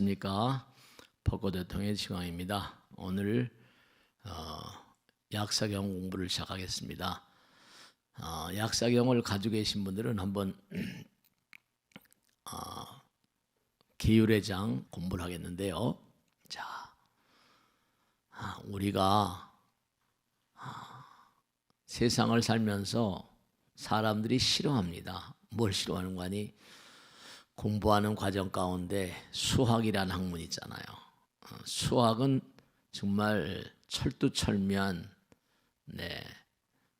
안녕하십니까 벚꽃 대통의 지광입니다. 오늘 어, 약사경 공부를 시작하겠습니다. 어, 약사경을 가지고 계신 분들은 한번 어, 계율의 장 공부를 하겠는데요. 자, 아, 우리가 아, 세상을 살면서 사람들이 싫어합니다. 뭘 싫어하는 거니? 공부하는 과정 가운데 수학이라는 학문 있잖아요. 어, 수학은 정말 철두철미한 네,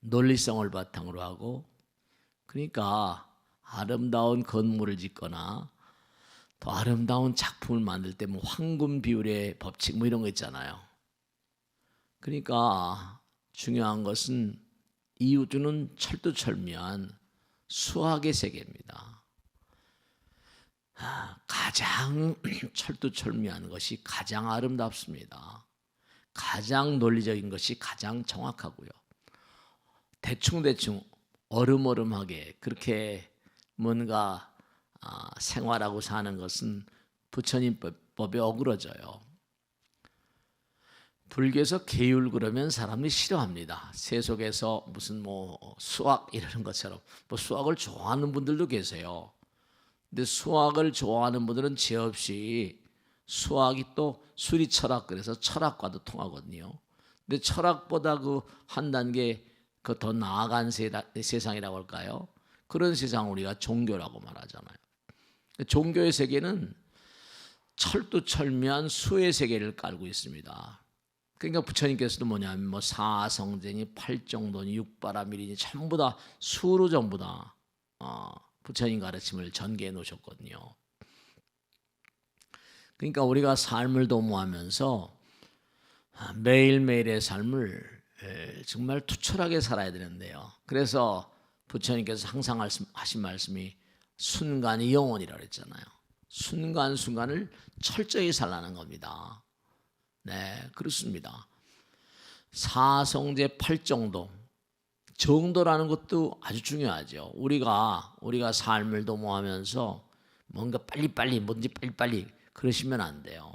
논리성을 바탕으로 하고 그러니까 아름다운 건물을 짓거나 더 아름다운 작품을 만들 때 뭐 황금 비율의 법칙 뭐 이런 거 있잖아요. 그러니까 중요한 것은 이 우주는 철두철미한 수학의 세계입니다. 가장 철두철미한 것이 가장 아름답습니다. 가장 논리적인 것이 가장 정확하고요. 대충대충 어름어름하게 그렇게 뭔가 아, 생활하고 사는 것은 부처님 법에 어그러져요. 불교에서 계율 그러면 사람들이 싫어합니다. 세속에서 무슨 뭐 수학 이러는 것처럼 뭐 수학을 좋아하는 분들도 계세요. 근데 수학을 좋아하는 분들은 죄 없이 수학이 또 수리 철학 그래서 철학과도 통하거든요. 근데 철학보다 그 한 단계 그 더 나아간 세상이라고 할까요? 그런 세상 우리가 종교라고 말하잖아요. 종교의 세계는 철두철미한 수의 세계를 깔고 있습니다. 그러니까 부처님께서도 뭐냐면 뭐 사성제니 팔정도니 육바라밀이니 전부 다 수로 전부 다 어, 부처님 가르침을 전개해 놓으셨거든요. 그러니까 우리가 삶을 도모하면서 매일매일의 삶을 정말 투철하게 살아야 되는데요. 그래서 부처님께서 항상 하신 말씀이 순간이 영원이라고 그랬잖아요. 순간순간을 철저히 살라는 겁니다. 네, 그렇습니다. 사성제 팔정도 정도라는 것도 아주 중요하죠. 우리가 우리가 삶을 도모하면서 뭔가 빨리빨리 뭔지 빨리빨리 그러시면 안 돼요.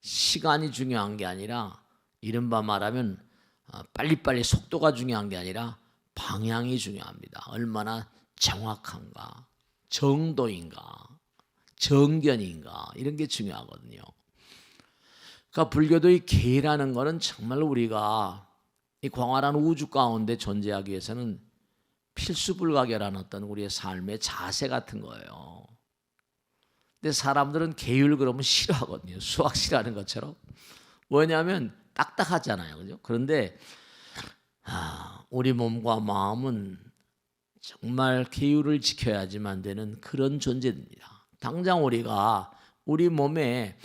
시간이 중요한 게 아니라 이른바 말하면 어, 빨리빨리 속도가 중요한 게 아니라 방향이 중요합니다. 얼마나 정확한가, 정도인가, 정견인가 이런 게 중요하거든요. 그러니까 불교도 이 계라는 거는 정말 우리가 이 광활한 우주 가운데 존재하기 위해서는 필수 불가결한 어떤 우리의 삶의 자세 같은 거예요. 근데 사람들은 계율 그러면 싫어하거든요. 수학 싫어하는 것처럼. 뭐냐면 딱딱하잖아요. 그죠? 그런데 아, 우리 몸과 마음은 정말 계율을 지켜야지만 되는 그런 존재입니다. 당장 우리가 우리 몸에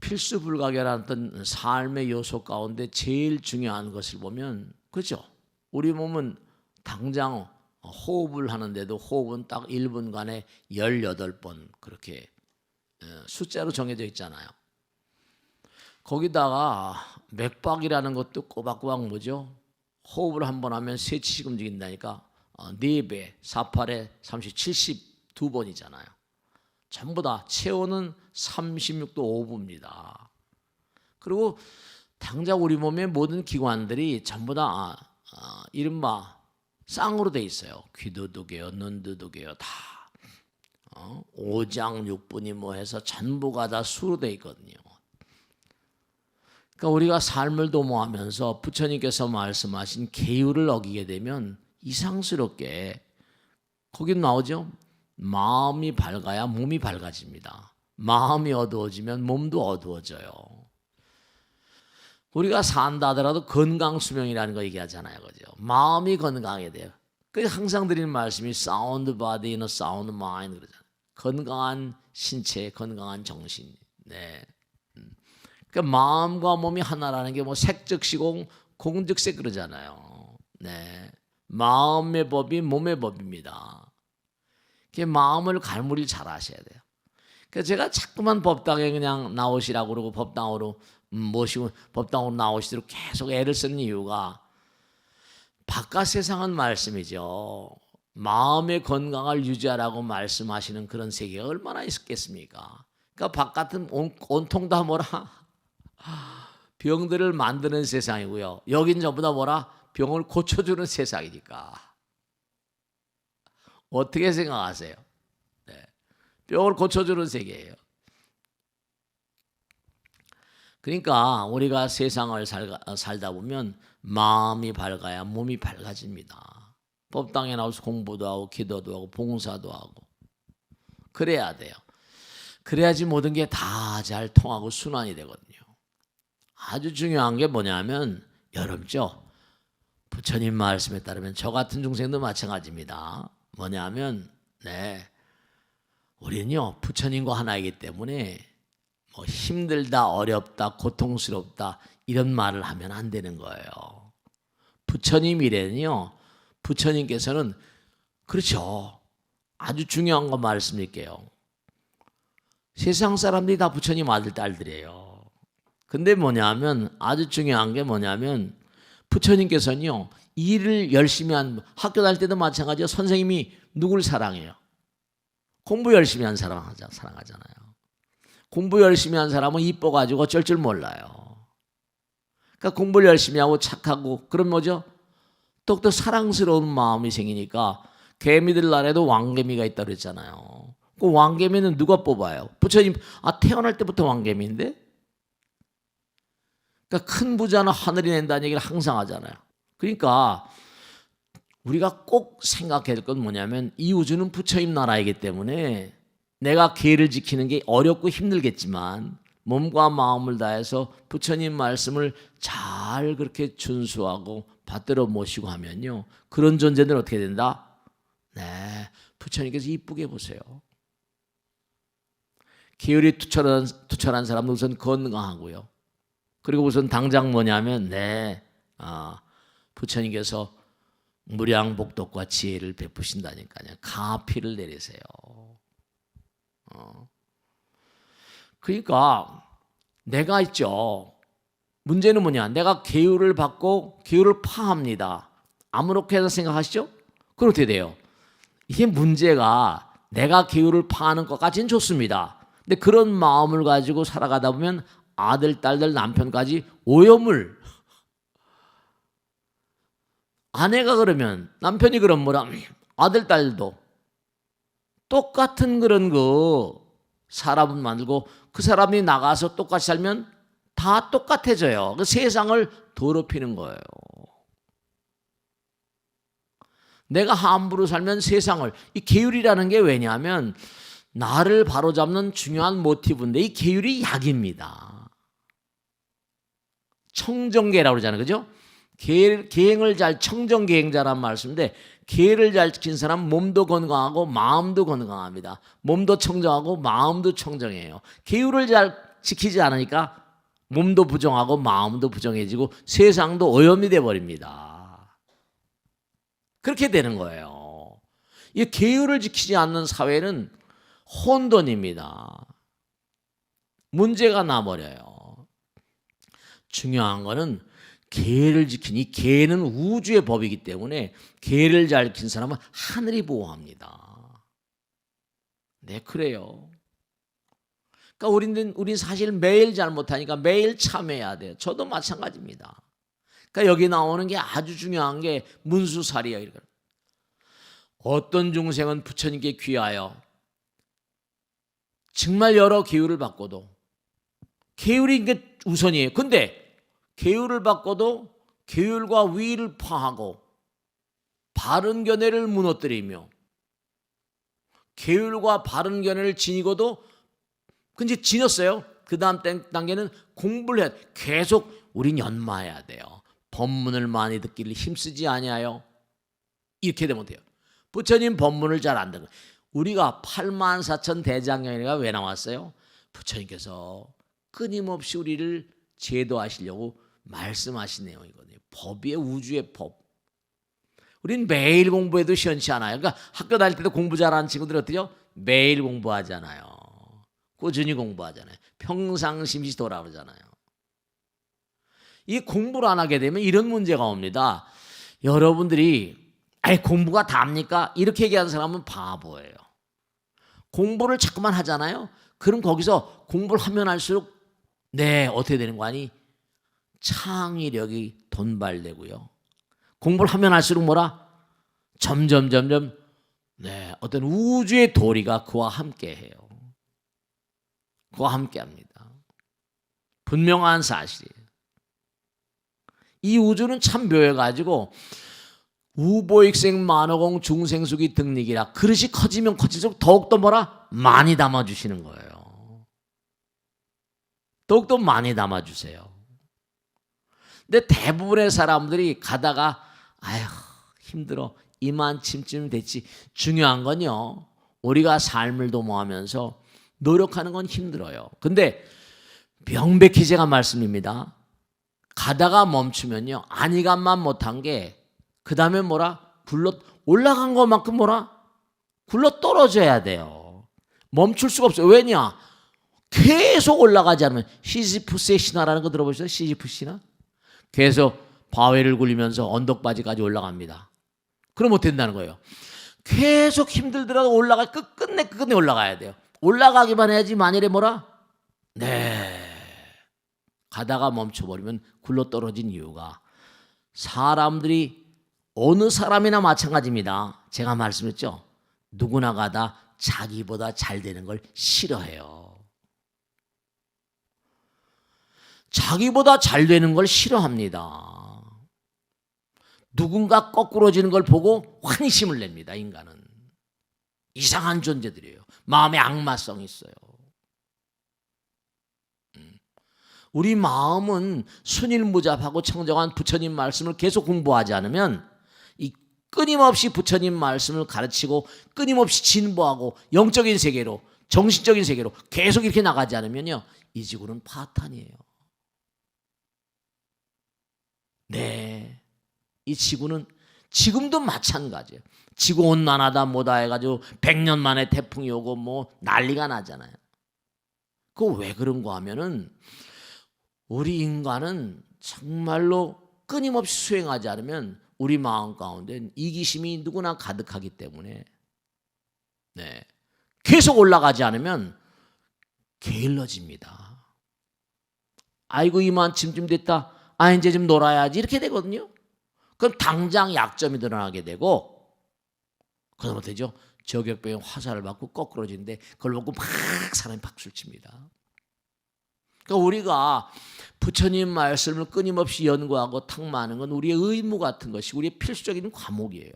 필수 불가결한 삶의 요소 가운데 제일 중요한 것을 보면 그죠? 우리 몸은 당장 호흡을 하는데도 호흡은 딱 1분간에 18번 그렇게 어, 숫자로 정해져 있잖아요. 거기다가 맥박이라는 것도 꼬박꼬박 뭐죠? 호흡을 한 번 하면 세치씩 움직인다니까 4배, 48에 30, 72번이잖아요. 전부 다 체온은 36도 5부입니다. 그리고 당장 우리 몸의 모든 기관들이 전부 다 아, 아, 이른바 쌍으로 돼 있어요. 귀도 두 개요, 눈도 두 개요, 다 어? 오장 육분이 뭐 해서 전부가 다 수로 돼 있거든요. 그러니까 우리가 삶을 도모하면서 부처님께서 말씀하신 계율을 어기게 되면 이상스럽게 거기 나오죠. 마음이 밝아야 몸이 밝아집니다. 마음이 어두워지면 몸도 어두워져요. 우리가 산다 하더라도 건강 수명이라는 거 얘기하잖아요. 그죠? 마음이 건강해야 돼요. 그 항상 드리는 말씀이 사운드 바디 인 사운드 마인드 그러잖아요. 건강한 신체, 건강한 정신. 네. 그 마음과 몸이 하나라는 게 뭐 색즉 시공 공즉색 그러잖아요. 네. 마음의 법이 몸의 법입니다. 마음을 갈무리를 잘 하셔야 돼요. 그래서 제가 자꾸만 법당에 그냥 나오시라고 그러고 법당으로 음, 모시고 법당으로 나오시도록 계속 애를 쓰는 이유가 바깥 세상은 말씀이죠. 마음의 건강을 유지하라고 말씀하시는 그런 세계가 얼마나 있겠습니까? 그러니까 바깥은 온, 온통 다 뭐라 병들을 만드는 세상이고요. 여긴 전부 다 뭐라 병을 고쳐주는 세상이니까 어떻게 생각하세요? 네. 병을 고쳐주는 세계예요. 그러니까 우리가 세상을 살, 살다 보면 마음이 밝아야 몸이 밝아집니다. 법당에 나와서 공부도 하고 기도도 하고 봉사도 하고 그래야 돼요. 그래야지 모든 게 다 잘 통하고 순환이 되거든요. 아주 중요한 게 뭐냐면 여러분죠. 부처님 말씀에 따르면 저 같은 중생도 마찬가지입니다. 뭐냐면 네 우리는요 부처님과 하나이기 때문에 뭐 힘들다 어렵다 고통스럽다 이런 말을 하면 안 되는 거예요. 부처님 이래는요 부처님께서는 그렇죠 아주 중요한 거 말씀드릴게요. 세상 사람들이 다 부처님 아들 딸들이에요. 근데 뭐냐면 아주 중요한 게 뭐냐면 부처님께서는요 일을 열심히 한 학교 다닐 때도 마찬가지요 선생님이 누굴 사랑해요? 공부 열심히 한 사람 사랑하잖아요. 공부 열심히 한 사람은 이뻐가지고 어쩔 줄 몰라요. 그러니까 공부를 열심히 하고 착하고 그런 뭐죠? 또또 사랑스러운 마음이 생기니까 개미들 나라에도 왕개미가 있다 그랬잖아요. 그 왕개미는 누가 뽑아요? 부처님 아 태어날 때부터 왕개미인데? 그러니까 큰 부자는 하늘이 낸다는 얘기를 항상 하잖아요. 그러니까 우리가 꼭 생각해야 될 건 뭐냐면 이 우주는 부처님 나라이기 때문에 내가 계를 지키는 게 어렵고 힘들겠지만 몸과 마음을 다해서 부처님 말씀을 잘 그렇게 준수하고 받들어 모시고 하면요. 그런 존재는 어떻게 된다? 네. 부처님께서 이쁘게 보세요. 계율이 투철한, 투철한 사람은 우선 건강하고요. 그리고 우선 당장 뭐냐면, 네. 아, 부처님께서 무량복덕과 지혜를 베푸신다니까요. 가피를 내리세요. 어. 그러니까 내가 있죠. 문제는 뭐냐? 내가 계율을 받고 계율을 파합니다. 아무렇게나 생각하시죠? 어떻게 돼요? 이게 문제가 내가 계율을 파하는 것까지는 좋습니다. 근데 그런 마음을 가지고 살아가다 보면 아들, 딸들, 남편까지 오염을 아내가 그러면 남편이 그럼 뭐라 아들, 딸도 똑같은 그런 거 사람은 만들고 그 사람이 나가서 똑같이 살면 다 똑같아져요. 그 세상을 더럽히는 거예요. 내가 함부로 살면 세상을 이 계율이라는 게 왜냐하면 나를 바로잡는 중요한 모티브인데 이 계율이 약입니다. 청정계라고 그러잖아요. 그죠? 계, 계행을 잘 청정 계행자란 말씀인데 계를 잘 지킨 사람 몸도 건강하고 마음도 건강합니다. 몸도 청정하고 마음도 청정해요. 계율을 잘 지키지 않으니까 몸도 부정하고 마음도 부정해지고 세상도 오염이 돼 버립니다. 그렇게 되는 거예요. 이 계율을 지키지 않는 사회는 혼돈입니다. 문제가 나버려요. 중요한 거는 계를 이 계는 우주의 법이기 때문에 계를 잘 지킨 사람은 하늘이 보호합니다. 네, 그래요. 그러니까 우리는 우린 사실 매일 잘못하니까 매일 참해야 돼요. 저도 마찬가지입니다. 그러니까 여기 나오는 게 아주 중요한 게 문수살이에요. 어떤 중생은 부처님께 귀하여 정말 여러 기율을 받고도 계율이 이게 우선이에요. 근데 계율을 바꿔도 계율과 위를 파하고 바른 견해를 무너뜨리며 계율과 바른 견해를 지니고도 근데 지녔어요. 그 다음 단계는 공부를 해. 계속 우린 연마해야 돼요. 법문을 많이 듣기를 힘쓰지 아니하여 이렇게 되면 돼요. 부처님 법문을 잘 안 듣고 우리가 8만 4천 대장경이가 왜 나왔어요? 부처님께서 끊임없이 우리를 제도하시려고 말씀하신 내용이거든요. 법이에요. 우주의 법. 우린 매일 공부해도 시원치 않아요. 그러니까 학교 다닐 때도 공부 잘하는 친구들이 어때요? 매일 공부하잖아요. 꾸준히 공부하잖아요. 평상심시 돌아오잖아요. 이 공부를 안 하게 되면 이런 문제가 옵니다. 여러분들이 아이 공부가 답니까? 이렇게 얘기하는 사람은 바보예요. 공부를 자꾸만 하잖아요. 그럼 거기서 공부를 하면 할수록 네 어떻게 되는 거 아니? 창의력이 돈발되고요. 공부를 하면 할수록 뭐라? 점점 점점 네 어떤 우주의 도리가 그와 함께 해요. 그와 함께 합니다. 분명한 사실이에요. 이 우주는 참 묘해가지고 우보익생 만호공 중생수기 등lik이라 그릇이 커지면 커질수록 더욱더 뭐라 많이 담아주시는 거예요. 더욱더 많이 담아주세요. 근데 대부분의 사람들이 가다가 아휴 힘들어 이만침쯤 됐지 중요한 건요 우리가 삶을 도모하면서 노력하는 건 힘들어요. 근데 명백히 제가 말씀입니다. 가다가 멈추면요 안이감만 못한 게 그 다음에 뭐라 굴러 올라간 것만큼 뭐라 굴러 떨어져야 돼요. 멈출 수가 없어요. 왜냐? 계속 올라가지 않으면 시지푸스의 신화라는 거 들어보셨어요? 시지푸스 신화? 계속 바위를 굴리면서 언덕바지까지 올라갑니다. 그럼 못 된다는 거예요. 계속 힘들더라도 올라가 끝끝내 끝끝내 올라가야 돼요. 올라가기만 해야지 만일에 뭐라? 네. 가다가 멈춰버리면 굴러 떨어진 이유가 사람들이 어느 사람이나 마찬가지입니다. 제가 말씀했죠. 누구나 가다 자기보다 잘 되는 걸 싫어해요. 자기보다 잘 되는 걸 싫어합니다. 누군가 거꾸로지는 걸 보고 환심을 냅니다. 인간은 이상한 존재들이에요. 마음에 악마성이 있어요. 음. 우리 마음은 순일무잡하고 청정한 부처님 말씀을 계속 공부하지 않으면 이 끊임없이 부처님 말씀을 가르치고 끊임없이 진보하고 영적인 세계로 정신적인 세계로 계속 이렇게 나가지 않으면요 이 지구는 파탄이에요. 네, 이 지구는 지금도 마찬가지예요. 지구 온난하다 뭐다 해가지고 100년 만에 태풍이 오고 뭐 난리가 나잖아요. 그거 왜 그런가 하면은 우리 인간은 정말로 끊임없이 수행하지 않으면 우리 마음 가운데 이기심이 누구나 가득하기 때문에 네. 계속 올라가지 않으면 게을러집니다. 아이고 이만 쯤쯤 됐다. 아 이제 좀 놀아야지 이렇게 되거든요. 그럼 당장 약점이 드러나게 되고 그러면 되죠. 저격병에 화살을 맞고 거꾸로지는데 그걸 보고 막 사람이 박수를 칩니다. 그러니까 우리가 부처님 말씀을 끊임없이 연구하고 탁마하는 건 우리의 의무 같은 것이 우리의 필수적인 과목이에요.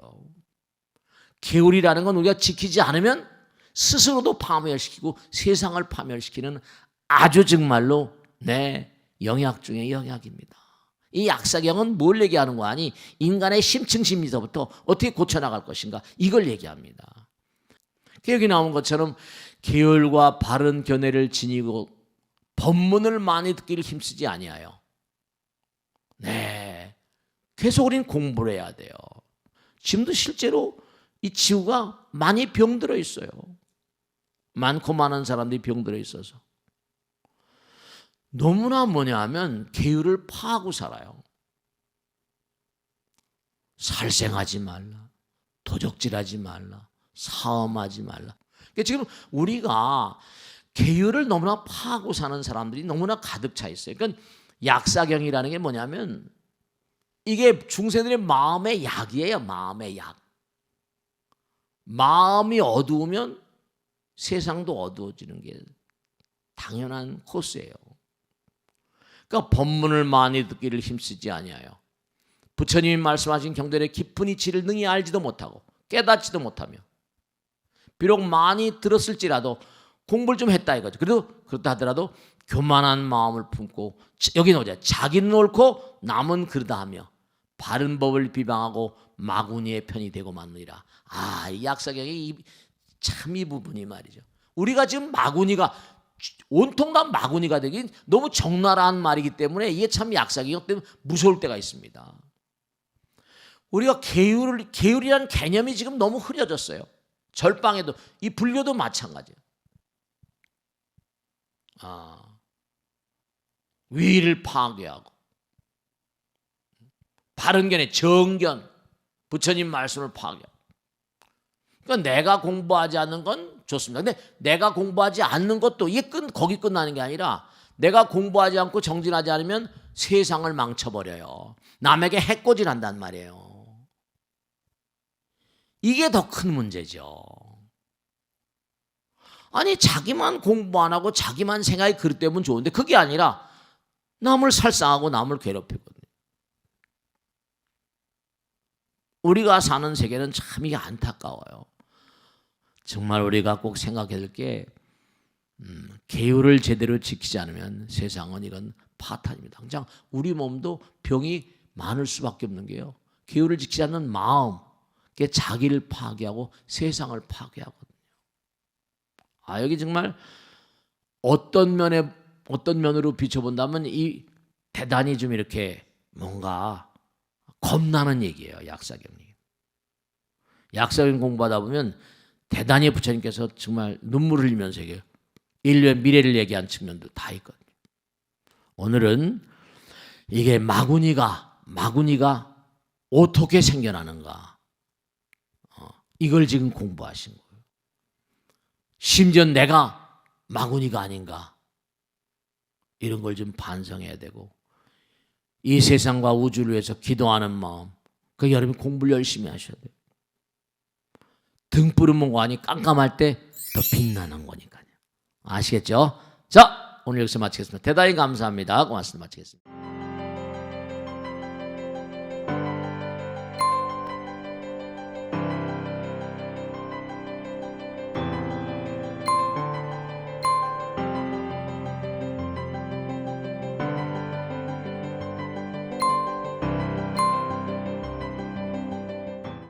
계율이라는 건 우리가 지키지 않으면 스스로도 파멸시키고 세상을 파멸시키는 아주 정말로 내 영약 중의 영약입니다. 이 약사경은 뭘 얘기하는 거 아니? 인간의 심층 심리서부터 어떻게 고쳐나갈 것인가 이걸 얘기합니다. 여기 나온 것처럼 계율과 바른 견해를 지니고 법문을 많이 듣기를 힘쓰지 아니하여. 네, 계속 우리는 공부를 해야 돼요. 지금도 실제로 이 지구가 많이 병들어 있어요. 많고 많은 사람들이 병들어 있어서. 너무나 뭐냐 하면 계율을 파하고 살아요. 살생하지 말라. 도적질하지 말라. 사음하지 말라. 그러니까 지금 우리가 계율을 너무나 파하고 사는 사람들이 너무나 가득 차 있어요. 그러니까 약사경이라는 게 뭐냐면 이게 중세들의 마음의 약이에요. 마음의 약. 마음이 어두우면 세상도 어두워지는 게 당연한 코스예요. 그러니까 법문을 많이 듣기를 힘쓰지 아니하여 부처님이 말씀하신 경전의 깊은 이치를 능히 알지도 못하고 깨닫지도 못하며 비록 많이 들었을지라도 공부를 좀 했다 이거죠. 그래도 그렇다 하더라도 교만한 마음을 품고 여기 나오자 자기는 옳고 남은 그르다 하며 바른 법을 비방하고 마구니의 편이 되고 마느니라. 아, 이 약사경의 참이 부분이 말이죠. 우리가 지금 마구니가 온통 다 마구니가 되긴 너무 적나라한 말이기 때문에 이게 참 약사경 때문에 무서울 때가 있습니다. 우리가 계율 계율이라는 개념이 지금 너무 흐려졌어요. 절방에도 이 불교도 마찬가지예요. 아, 위를 파괴하고 바른견의 정견 부처님 말씀을 파괴. 그러니까 내가 공부하지 않는 건 좋습니다. 근데 내가 공부하지 않는 것도 이게 끝 거기 끝나는 게 아니라 내가 공부하지 않고 정진하지 않으면 세상을 망쳐버려요. 남에게 해코지한단 말이에요. 이게 더 큰 문제죠. 아니 자기만 공부 안 하고 자기만 생각이 그릇되면 좋은데 그게 아니라 남을 살상하고 남을 괴롭히거든요. 우리가 사는 세계는 참 이게 안타까워요. 정말 우리가 꼭 생각해야 될게 음, 계율을 제대로 지키지 않으면 세상은 이건 파탄입니다. 당장 우리 몸도 병이 많을 수밖에 없는 게요. 계율을 지키지 않는 마음, 그 자기를 파괴하고 세상을 파괴하거든요. 아 여기 정말 어떤 면에 어떤 면으로 비춰본다면 이 대단히 좀 이렇게 뭔가 겁나는 얘기예요. 약사경님. 약사경 공부하다 보면 대단히 부처님께서 정말 눈물을 흘리면서 얘기해요. 인류의 미래를 얘기한 측면도 다 있거든요. 오늘은 이게 마구니가 마구니가 어떻게 생겨나는가 어, 이걸 지금 공부하신 거예요. 심지어 내가 마구니가 아닌가 이런 걸 좀 반성해야 되고 이 세상과 우주를 위해서 기도하는 마음 그 여러분 공부를 열심히 하셔야 돼요. 등불은 뭐하니 깜깜할 때 더 빛나는 거니까요. 아시겠죠? 자 오늘 여기서 마치겠습니다. 대단히 감사합니다. 고맙습니다. 마치겠습니다.